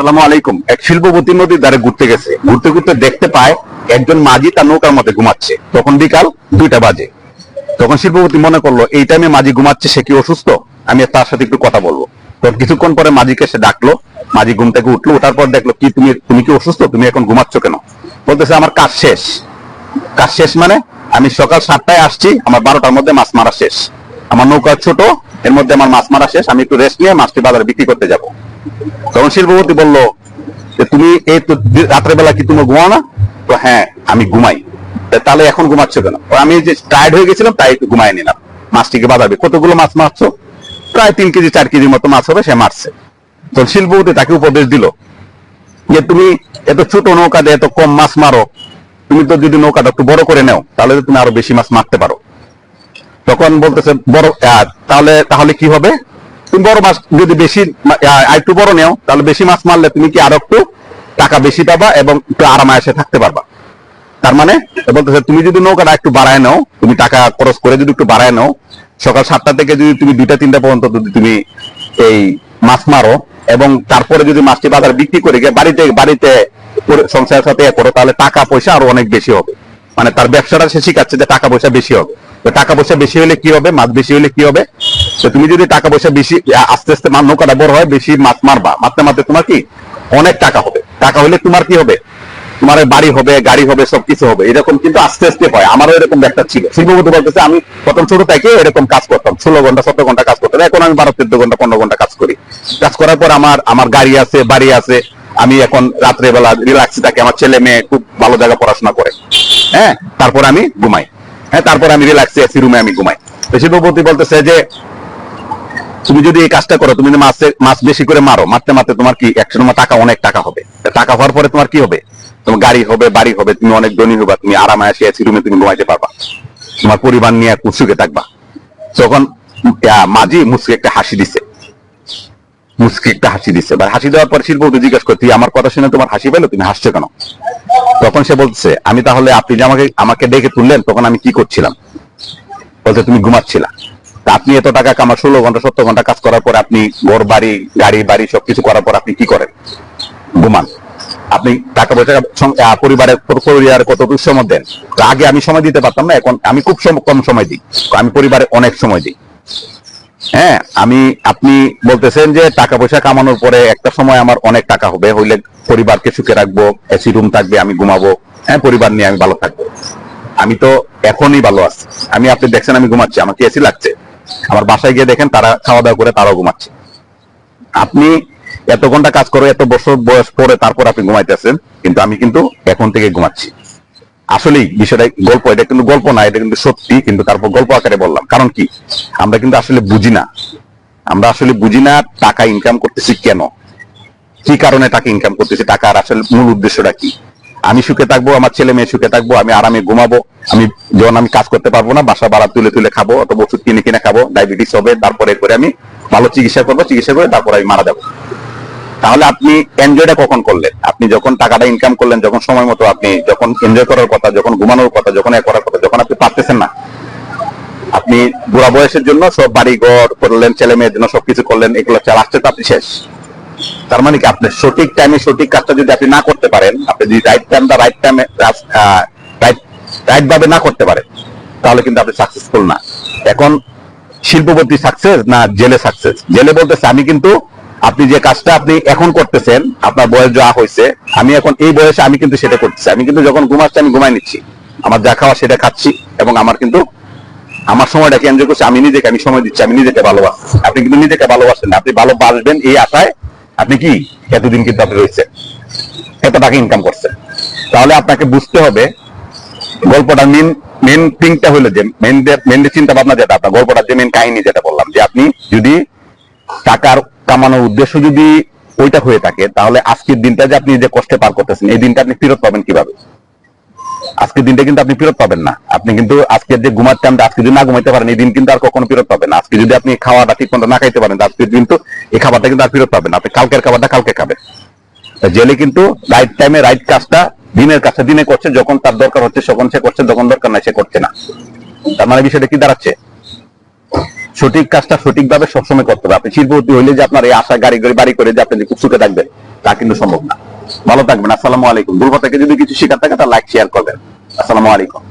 আসসালামু আলাইকুম। এক নদীর ঘুরতে গেছে। ঘুরতে ঘুরতে দেখতে পায় একজন মাঝি তার নৌকার মধ্যে ঘুমাচ্ছে। তখন বিকাল দুইটা বাজে। তখন শিল্পপতি মনে করল, এই টাইমে মাঝি ঘুমাচ্ছে, সে কি অসুস্থ? আমি তার সাথে একটু কথা বলব। তখন কিছুক্ষণ পরে মাঝিকে সে ডাকলো। মাঝি ঘুম থেকে উঠল, ওঠার পর দেখল, কি তুমি তুমি কি অসুস্থ? তুমি এখন ঘুমাচ্ছ কেন? বলতেছে, আমার কাজ শেষ। কাজ শেষ মানে আমি সকাল সাতটায় আসছি, আমার বারোটার মধ্যে মাছ মারা শেষ। আমার নৌকা ছোট, এর মধ্যে আমার মাছ মারা শেষ, আমি একটু রেস্ট নিয়ে মাছটি বাজারে বিক্রি করতে যাব। তখন শিল্পপতি বলল যে, তুমি এই তো রাত্রেবেলা কি তুমি ঘুমাও না? তো হ্যাঁ আমি ঘুমাই। তাহলে এখন ঘুমাচ্ছ কেন? আমি যে টায়ার্ড হয়ে গেছিলাম, তাই একটু ঘুমাই নিলাম। মাছটিকে বাজাবে কতগুলো মাছ মারছো? প্রায় তিন কেজি, চার কেজির মতো মাছ হবে, সে মারছে। তো শিল্পপতি তাকে উপদেশ দিল যে, তুমি এত ছোট নৌকা দিয়ে এত কম মাছ মারো। তুমি তো যদি নৌকাটা একটু বড় করে নাও, তাহলে তুমি আরও বেশি মাছ মারতে পারো। তখন বলতেছে, বড় তাহলে তাহলে কি হবে? তুমি বড় মাছ যদি বেশি একটু বড় নেও, তাহলে বেশি মাছ মারলে তুমি কি আরও একটু টাকা বেশি পাবা এবং একটু আরামায়েসে থাকতে পারবা। তার মানে বলতেছে, তুমি যদি নৌকাটা একটু বাড়ায় নাও, তুমি টাকা খরচ করে যদি একটু বাড়ায় নাও, সকাল সাতটা থেকে যদি তুমি দুইটা, তিনটা পর্যন্ত যদি তুমি এই মাছ মারো এবং তারপরে যদি মাছটি বাজার বিক্রি করে বাড়িতে বাড়িতে সংসারের সাথে করো, তাহলে টাকা পয়সা আরও অনেক বেশি হবে। মানে তার ব্যবসাটা সে শিখাচ্ছে যে টাকা পয়সা বেশি হবে। টাকা পয়সা বেশি হলে কি হবে? মাছ বেশি হলে কি হবে? তো তুমি যদি টাকা পয়সা বেশি, আস্তে আস্তে মাছ নৌকাটা বড় হয়, বেশি মাছ মারবা। মারতে মারতে তোমার কি? অনেক টাকা হবে। টাকা হলে তোমার কি হবে? তোমার বাড়ি হবে, গাড়ি হবে, সবকিছু হবে। এরকম কিন্তু আস্তে আস্তে হয়। আমারও এরকম একটা ছিল। শিল্পপতি বলতেছে, আমি প্রথম ছোট থেকে এরকম কাজ করতাম। ষোলো ঘণ্টা, সতেরো ঘণ্টা কাজ করতাম। এখন আমি বারো, চোদ্দ ঘণ্টা, পনেরো ঘণ্টা কাজ করি। কাজ করার পর আমার আমার গাড়ি আছে, বাড়ি আছে। আমি এখন রাত্রে বেলা রিল্যাক্স থাকি। আমার ছেলে মেয়ে খুব ভালো জায়গা পড়াশোনা করে। হ্যাঁ তারপর আমি ঘুমাই। হ্যাঁ তারপর আমি রিল্যাক্স এসি রুমে আমি ঘুমাই। তো শিল্পপতি বলতেছে যে, তুমি যদি এই কাজটা করো, তুমি মাছে মাছ বেশি করে মারো, মারতে মারতে তোমার কি একশো নম্বর টাকা, অনেক টাকা হবে। টাকা হওয়ার পরে তোমার কি হবে? তোমার গাড়ি হবে, বাড়ি হবে, তুমি অনেক ধনী হবে, তুমি আরামে আসে এসি রুমে তুমি ঘুমাইতে পারবা। তোমার পরিবার নিয়ে সুখে থাকবা। তখন মাঝি মুসকে একটা হাসি দিছে। মুসকে হাসি দিছে বা হাসি দেওয়ার পর শিল্প জিজ্ঞেস করতে আমার কথা শুনে তোমার হাসি পেল? তুমি হাসছো কেন? তখন সে বলছে আমি তাহলে আপনি যে আমাকে আমাকে ডেকে তুললেন, তখন আমি কি করছিলাম? বলতে তুমি ঘুমাচ্ছিলা। আপনি এত টাকা কামা ষোলো ঘণ্টা, সত্তর ঘণ্টা কাজ করার পর আপনি ঘর, বাড়ি, গাড়ি, বাড়ি সবকিছু করার পর আপনি কি করেন? ঘুমান। আপনি টাকা পয়সা পরিবারের পরিবারে কত সময় দেন? আগে আমি সময় দিতে পারতাম না, এখন আমি খুব কম সময় দিই। আমি পরিবারে অনেক সময় দিই। হ্যাঁ আমি, আপনি বলতেছেন যে টাকা পয়সা কামানোর পরে একটা সময় আমার অনেক টাকা হবে, হইলে পরিবারকে সুখে রাখব এসি রুম থাকবে, আমি ঘুমাবো হ্যাঁ পরিবার নিয়ে আমি ভালো থাকব। আমি তো এখনই ভালো আছি। আমি, আপনি দেখছেন আমি ঘুমাচ্ছি আমাকে এসি লাগছে? আমার বাসায় গিয়ে দেখেন তারা খাওয়া দাওয়া করে তারাও ঘুমাচ্ছে। আপনি এত ঘণ্টা কাজ করে, এত বছর বয়স পরে তারপর আপনি ঘুমাইতেছেন, কিন্তু আমি কিন্তু এখন থেকে ঘুমাচ্ছি। আসলেই বিষয়টা গল্প, এটা কিন্তু গল্প না, এটা কিন্তু সত্যি, কিন্তু তারপর গল্প আকারে বললাম। কারণ কি? আমরা কিন্তু আসলে বুঝি না। আমরা আসলে বুঝি না টাকা ইনকাম করতেছি কেন? কি কারণে টাকা ইনকাম করতেছি? টাকার আসলে মূল উদ্দেশ্যটা কি? আমি সুখে থাকব, আমার ছেলে মেয়ে সুখে থাকব, আমি আরামে ঘুমাবো, আমি যখন আমি কাজ করতে পারব না, বাসা ভাড়া তুলে তুলে খাব, অথবা ওষুধ কিনে কিনে খাব ডায়াবেটিস হবে, তারপরে করে আমি ভালো চিকিৎসা করব, চিকিৎসা করে তারপর আমি মারা যাব। তাহলে আপনি এনজয়টা কখন করলেন? আপনি যখন টাকাটা ইনকাম করলেন, যখন সময় মতো আপনি যখন এনজয় করার কথা, যখন ঘুমানোর কথা, যখন এ করার কথা, যখন আপনি পারতেছেন না, আপনি বুড়া বয়সের জন্য সব বাড়ি ঘর করলেন ছেলে মেয়ের জন্য সবকিছু করলেন, এগুলো চালাচ্ছে তো আপনি শেষ। তার মানে কি? আপনি সঠিক টাইমে সঠিক কাজটা যদি আপনি না করতে পারেন, আপনি যদি রাইট টাইম বা রাইট টাইমে রাইট রাইট ভাবে না করতে পারেন, তাহলে কিন্তু আপনি সাকসেসফুল না। এখন শিল্পপতি সাকসেস না জেলে সাকসেস জেলে বলতেছে, আমি কিন্তু আপনি যে কাজটা আপনি এখন করতেছেন, আপনার বয়স যা হয়েছে, আমি এখন এই বয়সে আমি কিন্তু সেটা করতেছি। আমি কিন্তু যখন ঘুমাচ্ছি আমি ঘুমাই নিচ্ছি। আমার যা খাওয়া সেটা খাচ্ছি এবং আমার কিন্তু আমার সময়টাকে এনজয় করছি। আমি নিজেকে, আমি সময় দিচ্ছি, আমি নিজেকে ভালোবাসি আপনি কিন্তু নিজেকে ভালোবাসেন আপনি ভালোবাসবেন এই আশায় আপনি কি? এতদিন কিন্তু আপনি রয়েছে এত টাকা ইনকাম করছেন। তাহলে আপনাকে বুঝতে হবে গল্পটা মেন মেন থিংটা হলো যে মেন মেন চিন্তা ভাবনা যেটা, আপনার গল্পটার যে মেন কাহিনী যেটা বললাম, যে আপনি যদি টাকার কামানোর উদ্দেশ্য যদি ওইটা হয়ে থাকে, তাহলে আজকের দিনটা যে আপনি যে কষ্টে পার করতেছেন, এই দিনটা আপনি ফেরত পাবেন কীভাবে? আজকের দিনটা কিন্তু আপনি ফেরত পাবেন না। আপনি কিন্তু আজকের যে ঘুমার টাইমটা আজকে যদি না ঘুমাইতে পারেন, এই দিন কিন্তু আর কখনো ফেরত পাবেন আজকে যদি আপনি খাওয়াটা ঠিক মতো না খাইতে পারেন তো আজকের কিন্তু এই খাবারটা কিন্তু আর ফেরত পাবেন আপনি কালকের খাবারটা কালকে খাবেন। জেলে কিন্তু রাইট টাইমে রাইট কাজটা দিনের কাজটা দিনে করছে, যখন তার দরকার হচ্ছে তখন সে করছে, যখন দরকার নাই সে করছে না। তার মানে বিষয়টা কি দাঁড়াচ্ছে? সঠিক কাজটা সঠিকভাবে সবসময় করতে হবে। আপনি শিল্পপতি হইলে যে আপনার এই আশা গাড়ি গাড়ি বাড়ি করে যে আপনি খুব সুখে থাকবেন, তা কিন্তু সম্ভব না। ভালো থাকবেন। আসসালামু আলাইকুম। দুর্গা থেকে যদি কিছু শেখার থাকে, তা লাইক শেয়ার করবেন। আসসালামু আলাইকুম।